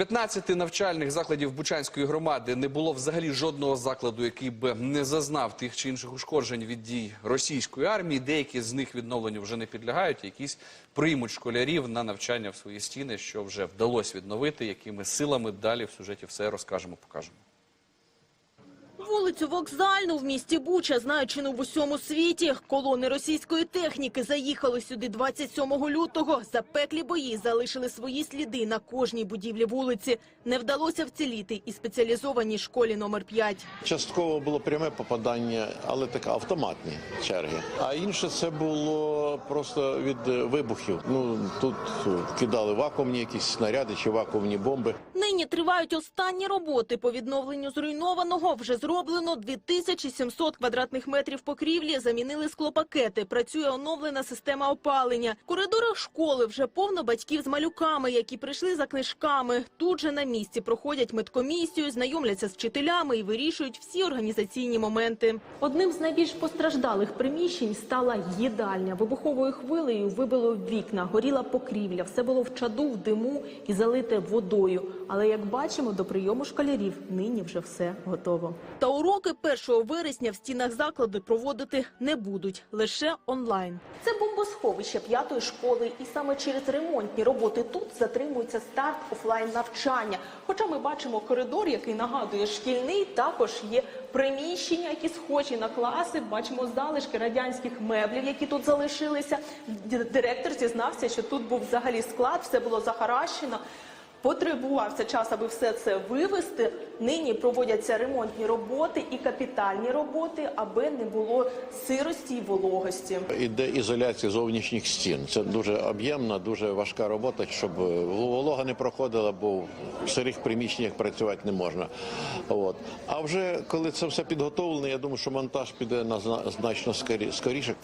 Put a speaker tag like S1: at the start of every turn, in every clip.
S1: 15 навчальних закладів Бучанської громади не було взагалі жодного закладу, який би не зазнав тих чи інших ушкоджень від дій російської армії. Деякі з них відновленню вже не підлягають. Якісь приймуть школярів на навчання в свої стіни, що вже вдалося відновити. Якими силами далі в сюжеті все розкажемо, покажемо.
S2: Вулицю Вокзальну в місті Буча знають чи не в усьому світі. Колони російської техніки заїхали сюди 27 лютого. Запеклі бої залишили свої сліди на кожній будівлі вулиці. Не вдалося вціліти і спеціалізованій школі номер 5.
S3: Частково було пряме попадання, але таке автоматні черги. А інше це було просто від вибухів. Ну тут е, кидали вакуумні якісь снаряди чи вакуумні бомби.
S2: Нині тривають останні роботи по відновленню зруйнованого. Вже зроблено 2700 квадратних метрів покрівлі, замінили склопакети. Працює оновлена система опалення. В коридорах школи вже повно батьків з малюками, які прийшли за книжками. Тут же на місці проходять медкомісію, знайомляться з вчителями і вирішують всі організаційні моменти. Одним з найбільш постраждалих приміщень стала їдальня. Вибуховою хвилею вибило вікна, горіла покрівля. Все було в чаду, в диму і залите водою. Але як бачимо, до прийому школярів нині вже все готово. Та уроки 1 вересня в стінах закладу проводити не будуть лише онлайн. Це бомбосховище п'ятої школи, і саме через ремонтні роботи тут затримується старт офлайн навчання. Хоча ми бачимо коридор, який нагадує шкільний, також є приміщення, які схожі на класи. Бачимо залишки радянських меблів, які тут залишилися. Директор зізнався, що тут був взагалі склад, все було захаращено. Потребувався час, аби все це вивести. Нині проводяться ремонтні роботи і капітальні роботи, аби не було сирості і вологості.
S3: Іде ізоляція зовнішніх стін. Це дуже об'ємна, дуже важка робота, щоб волога не проходила, бо в сирих приміщеннях працювати не можна. От. А вже коли це все підготовлено, я думаю, що монтаж піде на зна- значно скорі- скоріше.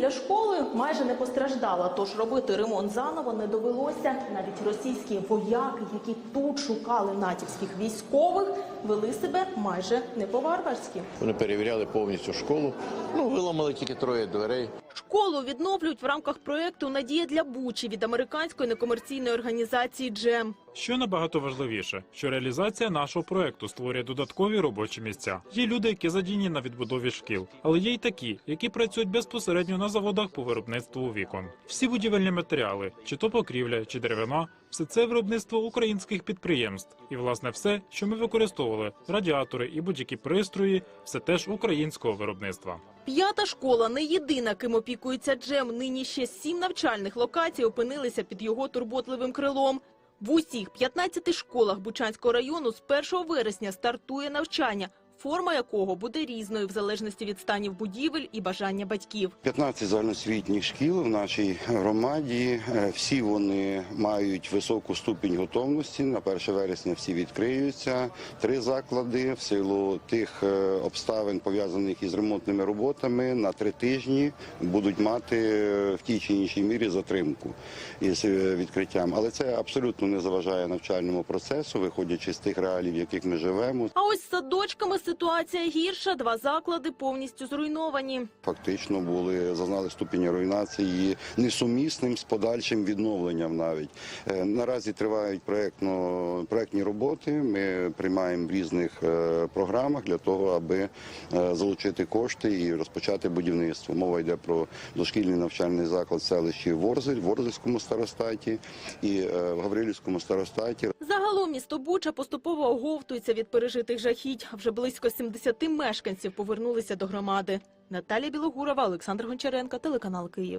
S2: Будівля школи майже не постраждала, тож робити ремонт заново не довелося. Навіть російські вояки, які тут шукали натівських військових, вели себе майже не по-варварськи.
S3: Вони перевіряли повністю школу. Ну, виламали тільки троє дверей.
S2: Школу відновлюють в рамках проєкту Надія для Бучі від американської некомерційної організації Джем.
S4: Що набагато важливіше, що реалізація нашого проекту створює додаткові робочі місця. Є люди, які задіяні на відбудові шкіл, але є й такі, які працюють безпосередньо на заводах по виробництву вікон. Всі будівельні матеріали, чи то покрівля, чи деревина, все це виробництво українських підприємств. І власне все, що ми використовували, радіатори і будь-які пристрої, все теж українського виробництва.
S2: П'ята школа не єдина, ким опікується Джем. Нині ще сім навчальних локацій опинилися під його турботливим крилом. В усіх 15 школах Бучанського району з 1 вересня стартує навчання, форма якого буде різною в залежності від станів будівель і бажання батьків.
S5: 15 загальноосвітніх шкіл в нашій громаді. Е, Всі вони мають високу ступінь готовності. На 1 вересня всі відкриються. Три заклади в силу тих е, обставин пов'язаних із ремонтними роботами на три тижні будуть мати е, в тій чи іншій мірі затримку із відкриттям. Але це абсолютно не заважає навчальному процесу, виходячи з тих реалій, в яких ми живемо.
S2: А ось садочками ситуація гірша. Два заклади повністю зруйновані.
S5: фактично були зазнали ступені руйнації несумісним з подальшим відновленням. Навіть Е, наразі тривають проектно проектні роботи. Ми приймаємо в різних е, програмах для того, аби е, залучити кошти і розпочати будівництво. Мова йде про дошкільний навчальний заклад селищі Ворзель, Ворзельському старостаті і в Гаврилівському старостаті.
S2: Загалом місто Буча поступово оговтується від пережитих жахіть. Вже близько 70 мешканців повернулися до громади. Наталія Білогурова, Олександр Гончаренко, телеканал Київ.